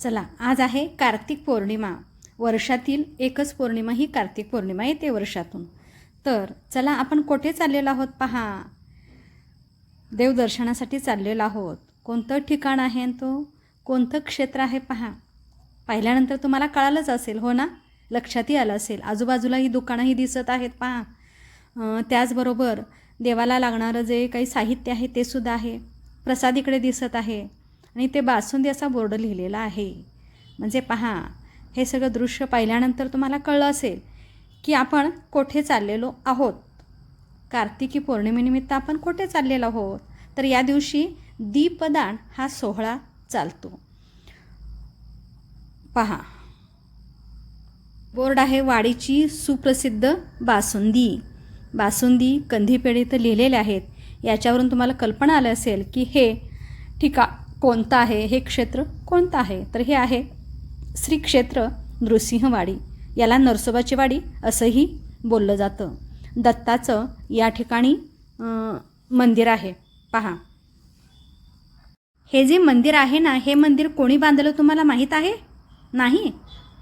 चला आज आहे कार्तिक पौर्णिमा. वर्षातील एकच पौर्णिमा ही कार्तिक पौर्णिमा येते वर्षातून. तर चला आपण कुठे चाललेलो आहोत पहा. देवदर्शनासाठी चाललेलो आहोत. कोणतं ठिकाण आहे आणि तो? कोणतं क्षेत्र आहे पहा. पाहिल्यानंतर तुम्हाला कळालंच असेल हो ना? लक्षातही आलं असेल. आजूबाजूला ही दुकानंही दिसत आहेत पहा. त्याचबरोबर देवाला लागणारं जे काही साहित्य आहे ते सुद्धा आहे. प्रसाद इकडे दिसत आहे. आणि ते बासुंदी असा बोर्ड लिहिलेला आहे. म्हणजे पहा हे सगळं दृश्य पाहिल्यानंतर तुम्हाला कळलं असेल की आपण कोठे चाललेलो आहोत. कार्तिकी पौर्णिमेनिमित्त आपण कोठे चाललेलो आहोत. तर या दिवशी दीपदान हा सोहळा चालतो. पहा बोर्ड आहे वाडीची सुप्रसिद्ध बासुंदी. बासुंदी कंदीपेढी तर लिहिलेले आहेत. याच्यावरून तुम्हाला कल्पना आली असेल की हे ठिका कोणतं आहे? हे क्षेत्र कोणतं आहे? तर हे आहे श्री क्षेत्र नृसिंहवाडी. याला नरसोबाची वाडी असंही बोललं जातं. दत्ताचं या ठिकाणी मंदिर आहे. पहा. हे जे मंदिर आहे ना हे मंदिर कोणी बांधलं तुम्हाला माहीत आहे? नाही?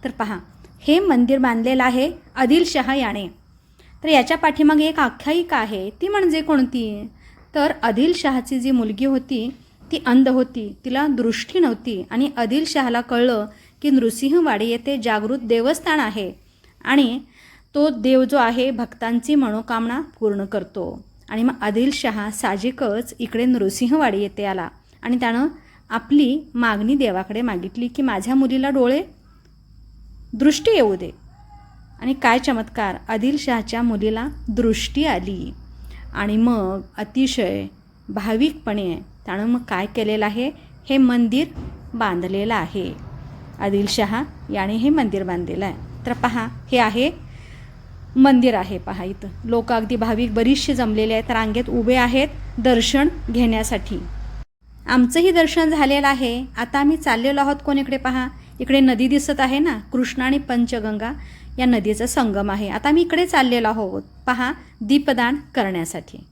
तर पहा. हे मंदिर बांधलेलं आहे आदिलशहा याने. तर याच्या पाठीमागे एक आख्यायिका आहे. ती म्हणजे कोणती? तर आदिलशहाची जी मुलगी होती ती अंध होती तिला दृष्टी नव्हती आणि आदिलशहाला कळलं की नृसिंहवाडी येथे जागृत देवस्थान आहे आणि तो देव जो आहे भक्तांची मनोकामना पूर्ण करतो. आणि मग आदिलशहा साहजिकच इकडे नृसिंहवाडी येथे आला आणि त्यानं आपली मागणी देवाकडे मागितली की माझ्या मुलीला डोळे दृष्टी येऊ दे. आणि काय चमत्कार आदिलशहाच्या मुलीला दृष्टी आली. आणि मग अतिशय भाविकपणे त्यानं मग काय केलेलं आहे? हे मंदिर बांधलेलं आहे. आदिलशहा याने हे मंदिर बांधलेलं आहे. तर पहा हे आहे मंदिर आहे. पहा इथं. लोक अगदी भाविक बरीचसे जमलेले आहेत. रांगेत उभे आहेत दर्शन घेण्यासाठी. आमचंही दर्शन झालेलं आहे. आता आम्ही चाललेलो आहोत कोणीकडे पहा? इकडे नदी दिसत आहे ना? कृष्णा आणि पंचगंगा या नदीचा संगम आहे. आता आम्ही इकडे चाललेलो आहोत. पहा दीपदान करण्यासाठी.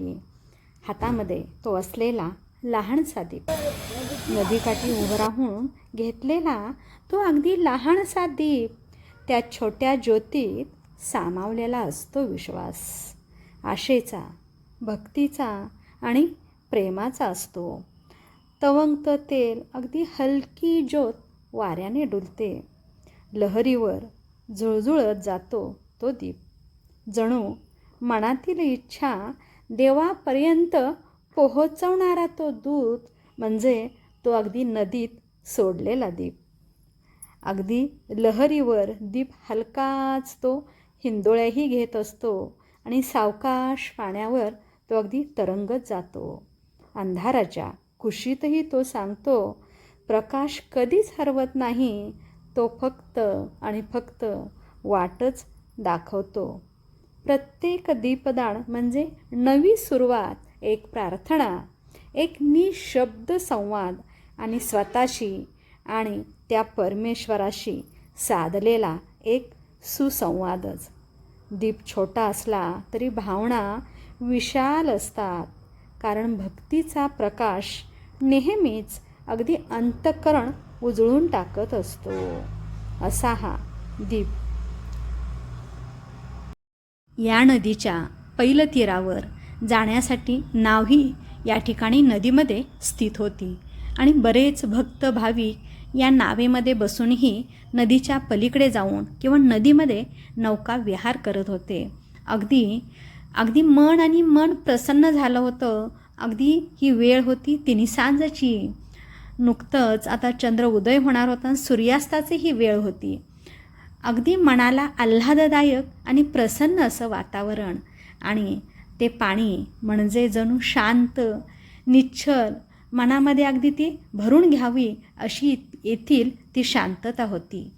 नदीकाठी हातामध्ये तो असलेला लहानसा दीप. नदीकाठी उभं राहून घेतलेला तो अगदी लहानसा दीप. त्या छोट्या ज्योतीत सामावलेला असतो विश्वास. आशेचा भक्तीचा आणि प्रेमाचा असतो. तवंगत तेल अगदी हलकी ज्योत वाऱ्याने डुलते. लहरीवर झुळझुळत जातो तो दीप. जणू मनातील इच्छा देवापर्यंत पोहोचवणारा तो दूत म्हणजे तो अगदी नदीत सोडलेला दीप. अगदी लहरीवर दीप हलकाच तो हिंदोळ्याही घेत असतो आणि सावकाश पाण्यावर तो अगदी तरंगत जातो. अंधाराच्या कुशीतही तो सांगतो प्रकाश कधीच हरवत नाही तो फक्त आणि फक्त वाटच दाखवतो. प्रत्येक दीपदान म्हणजे नवी सुरुवात एक प्रार्थना एक निशब्द संवाद आणि स्वतःशी आणि त्या परमेश्वराशी साधलेला एक सुसंवादच. दीप छोटा असला तरी भावना विशाल असतात कारण भक्तीचा प्रकाश नेहमीच अगदी अंतःकरण उजळून टाकत असतो. असा हा दीप या नदीच्या पैलतीरावर जाण्यासाठी नावही या ठिकाणी नदीमध्ये स्थित होती. आणि बरेच भक्त भाविक या नावेमध्ये बसूनही नदीच्या पलीकडे जाऊन किंवा नदीमध्ये नौका विहार करत होते. अगदी अगदी मन आणि मन प्रसन्न झालं होतं. अगदी ही वेळ होती तिन्ही सांजाची. नुकतंच आता चंद्र उदय होणार होता आणि सूर्यास्ताची ही वेळ होती. अगदी मनाला आल्हाददायक आणि प्रसन्न असं वातावरण आणि ते पाणी म्हणजे जणू शांत निच्छल मनामध्ये अगदी ती भरून घ्यावी अशी येथील ती शांतता होती.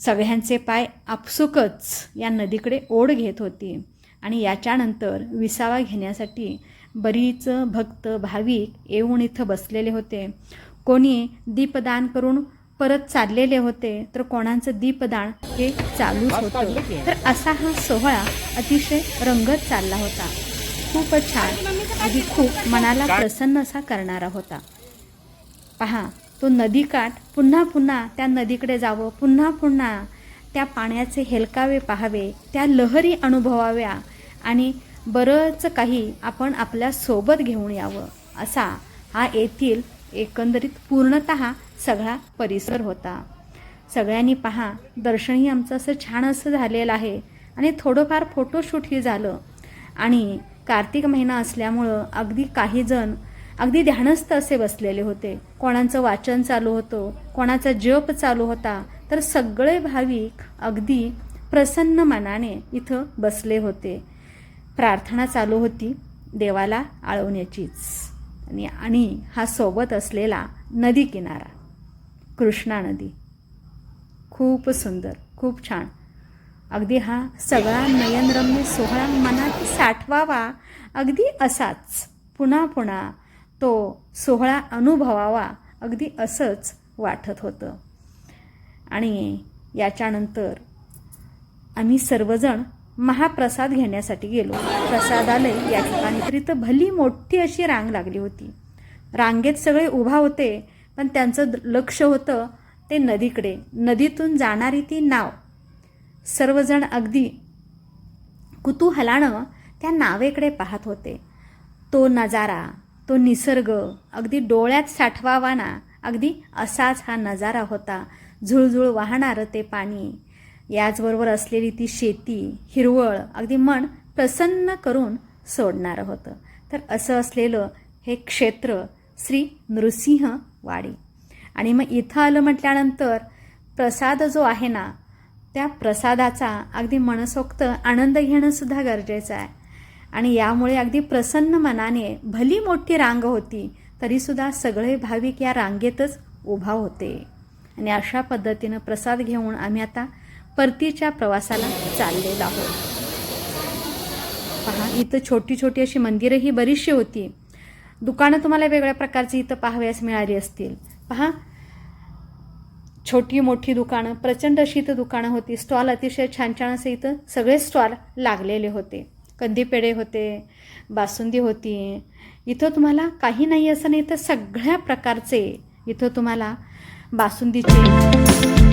सगळ्यांचे पाय आपसुकच या नदीकडे ओढ घेत होती आणि याच्यानंतर विसावा घेण्यासाठी बरीच भक्त भाविक येऊन इथं बसलेले होते. कोणी दीपदान करून परत चाललेले होते तर कोणाचं दीपदान हे चालूच होतं. तर असा हा सोहळा अतिशय रंगत चालला होता. खूपच छान. अगदी खूप मनाला प्रसन्न असा करणारा होता. पहा तो नदीकाठ पुन्हा पुन्हा त्या नदीकडे जावं पुन्हा पुन्हा त्या पाण्याचे हेलकावे पाहावे त्या लहरी अनुभवाव्या आणि बरंच काही आपण आपल्यासोबत घेऊन यावं असा हा येथील एकंदरीत पूर्णत सगळा परिसर होता. सगळ्यांनी पहा दर्शनही आमचं असं छान असं झालेलं आहे आणि थोडंफार फोटोशूटही झालं. आणि कार्तिक महिना असल्यामुळं अगदी काही जण अगदी ध्यानस्थ असे बसलेले होते. कोणाचं वाचन चालू होतं कोणाचा जप चालू होता तर सगळे भाविक अगदी प्रसन्न मनाने इथं बसले होते. प्रार्थना चालू होती देवाला आळवण्याचीच. आणि आणि हा सोबत असलेला नदी किनारा कृष्णा नदी. खूप सुंदर खूप छान. अगदी हा सगळा नयनरम्य सोहळा मनात साठवावा अगदी असाच पुन्हा पुन्हा तो सोहळा अनुभवावा अगदी असंच वाटत होतं. आणि याच्यानंतर आम्ही सर्वजण महाप्रसाद घेण्यासाठी गेलो. प्रसादालय या ठिकाणी. तर भली मोठी अशी रांग लागली होती. रांगेत सगळे उभा होते पण त्यांचं लक्ष होतं ते नदीकडे. नदीतून जाणारी ती नाव. सर्वजण अगदी कुतूहलानं त्या नावेकडे पाहत होते. तो नजारा तो निसर्ग अगदी डोळ्यात साठवावा ना अगदी असाच हा नजारा होता. झुळझुळ वाहणारं ते पाणी याचबरोबर असलेली ती शेती हिरवळ अगदी मन प्रसन्न करून सोडणारं होतं. तर असं असलेलं हे क्षेत्र श्री नृसिंह वाडी. आणि मग इथं आलं म्हटल्यानंतर प्रसाद जो आहे ना त्या प्रसादाचा अगदी मनसोक्त आनंद घेणंसुद्धा गरजेचं आहे. आणि यामुळे अगदी प्रसन्न मनाने भली मोठी रांग होती तरीसुद्धा सगळे भाविक या रांगेतच उभा होते. आणि अशा पद्धतीनं प्रसाद घेऊन आम्ही आता परतीच्या प्रवासाला चाललेलो आहोत. पहा इथं छोटी छोटी अशी मंदिरंही बरीचशी होती. दुकानं तुम्हाला वेगळ्या प्रकारची इथं पाहावयास मिळाली असतील. पहा छोटी मोठी दुकानं प्रचंड अशी इथं दुकानं होती. स्टॉल अतिशय छान छान असे इथं सगळे स्टॉल लागलेले होते. कंदी पेढे होते बासुंदी होती. इथं तुम्हाला काही नाही असं नाही तर सगळ्या प्रकारचे इथं तुम्हाला बासुंदीचे